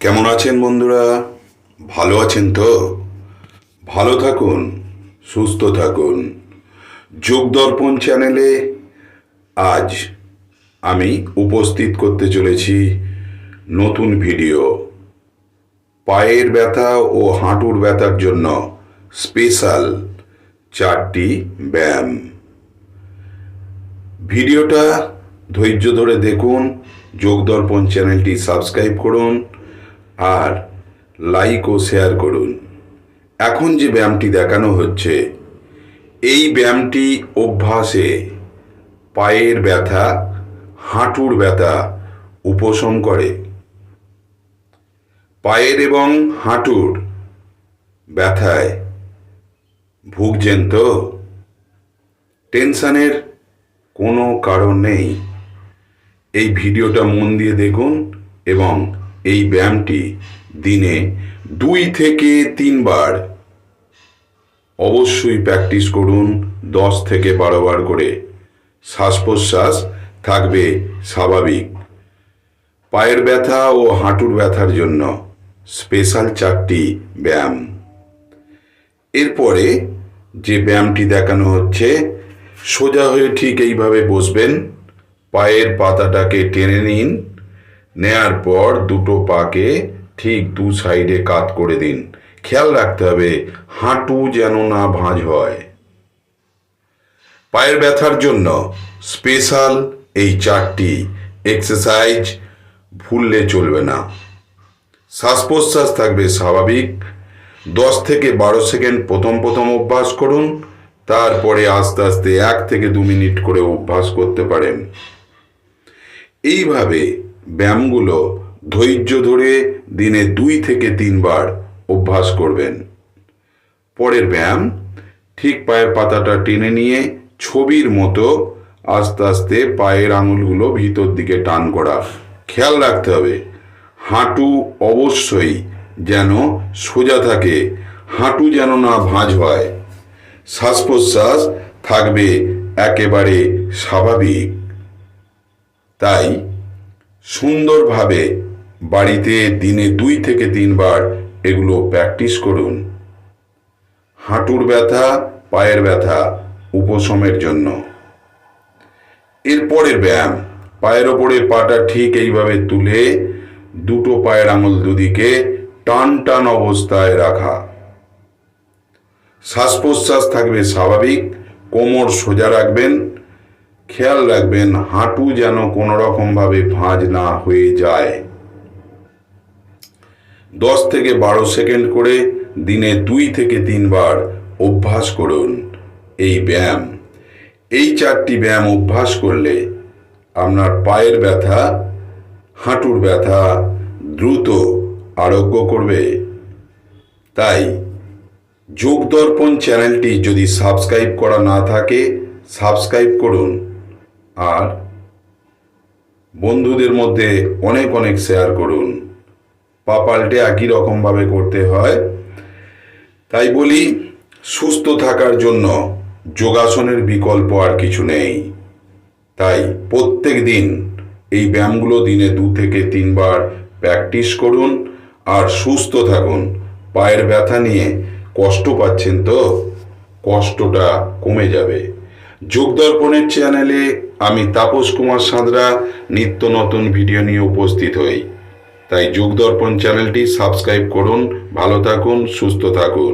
কেমন আছেন বন্ধুরা? ভালো আছেন তো? ভালো থাকুন, সুস্থ থাকুন। যোগ দর্পণ চ্যানেলে আজ আমি উপস্থিত করতে চলেছি নতুন ভিডিও। পায়ের ব্যথা ও হাঁটুর ব্যথার জন্য স্পেশাল চারটি ব্যায়াম। ভিডিওটা ধৈর্য ধরে দেখুন, যোগ দর্পণ চ্যানেলটি সাবস্ক্রাইব করুন আর লাইক ও শেয়ার করুন। এখন যে ব্যায়ামটি দেখানো হচ্ছে, এই ব্যায়ামটি অভ্যাসে পায়ের ব্যথা, হাঁটুর ব্যথা উপশম করে। পায়ের এবং হাঁটুর ব্যথায় ভুগছেন তো? টেনশনের কোনো কারণ নেই। এই ভিডিওটা মন দিয়ে দেখুন এবং এই ব্যায়ামটি দিনে দুই থেকে তিনবার। অবশ্যই প্র্যাকটিস করুন দশ থেকে বারো বার করে। শ্বাস প্রশ্বাস থাকবে স্বাভাবিক। পায়ের ব্যথা ও হাঁটুর ব্যথার জন্য স্পেশাল চারটি ব্যায়াম। এরপরে যে ব্যায়ামটি দেখানো হচ্ছে, সোজা হয়ে ঠিক এইভাবে বসবেন। পায়ের পাতাটাকে টেনে নিন। নেয়ার পর দুটো পাকে ঠিক দু সাইডে কাত করে দিন। খেয়াল রাখতে হবে, হাঁটু যেন না ভাঁজ হয়। পায়ের ব্যথার জন্য স্পেশাল এই চারটি এক্সারসাইজ ভুললে চলবে না। শ্বাস প্রশ্বাস থাকবে স্বাভাবিক। দশ থেকে বারো সেকেন্ড প্রথম প্রথম অভ্যাস করুন, তারপরে আস্তে আস্তে এক থেকে দু মিনিট করে অভ্যাস করতে পারেন। এইভাবে ব্যায়ামগুলো ধৈর্য ধরে দিনে দুই থেকে তিনবার অভ্যাস করবেন। পরের ব্যায়াম, ঠিক পায়ের পাতাটা টেনে নিয়ে ছবির মতো আস্তে আস্তে পায়ের আঙুলগুলো ভিতর দিকে টান করা। খেয়াল রাখতে হবে, হাঁটু অবশ্যই যেন সোজা থাকে, হাঁটু যেন না ভাঁজ হয়। শ্বাস প্রশ্বাস থাকবে একেবারে স্বাভাবিক। তাই সুন্দরভাবে বাড়িতে দিনে দুই থেকে তিনবার এগুলো প্র্যাকটিস করুন। হাঁটুর ব্যথা, পায়ের ব্যথা, উপশমের জন্য। এরপরের ব্যায়াম। পায়ের ওপরে পাটা ঠিক এইভাবে তুলে দুটো পায়ের আঙুল দুদিকে টান টান অবস্থায় রাখা। শ্বাস প্রশ্বাস থাকবে স্বাভাবিক, কোমর সোজা রাখবেন খেয়াল রাখবেন, হাঁটু যেন কোনো রকমভাবে ভাঁজ না হয়ে যায়। দশ থেকে বারো সেকেন্ড করে দিনে দুই থেকে তিনবার অভ্যাস করুন এই ব্যায়াম। এই চারটি ব্যায়াম অভ্যাস করলে আপনার পায়ের ব্যথা, হাঁটুর ব্যথা দ্রুত আরোগ্য করবে। তাই যোগ দর্পণ চ্যানেলটি যদি সাবস্ক্রাইব করা না থাকে, সাবস্ক্রাইব করুন। আর বন্ধুদের মধ্যে অনেক অনেক শেয়ার করুন। পা পাল্টে একই রকমভাবে করতে হয়। তাই বলি, সুস্থ থাকার জন্য যোগাসনের বিকল্প আর কিছু নেই। তাই প্রত্যেক দিন এই ব্যায়ামগুলো দিনে দু থেকে তিনবার প্র্যাকটিস করুন আর সুস্থ থাকুন। পায়ের ব্যথা নিয়ে কষ্ট পাচ্ছেন তো? কষ্টটা কমে যাবে। যোগদর্পণের চ্যানেলে আমি তাপস কুমার সাঁতরা নিত্য নতুন ভিডিও নিয়ে উপস্থিত হই। তাই যোগদর্পণ চ্যানেলটি সাবস্ক্রাইব করুন, ভালো থাকুন, সুস্থ থাকুন।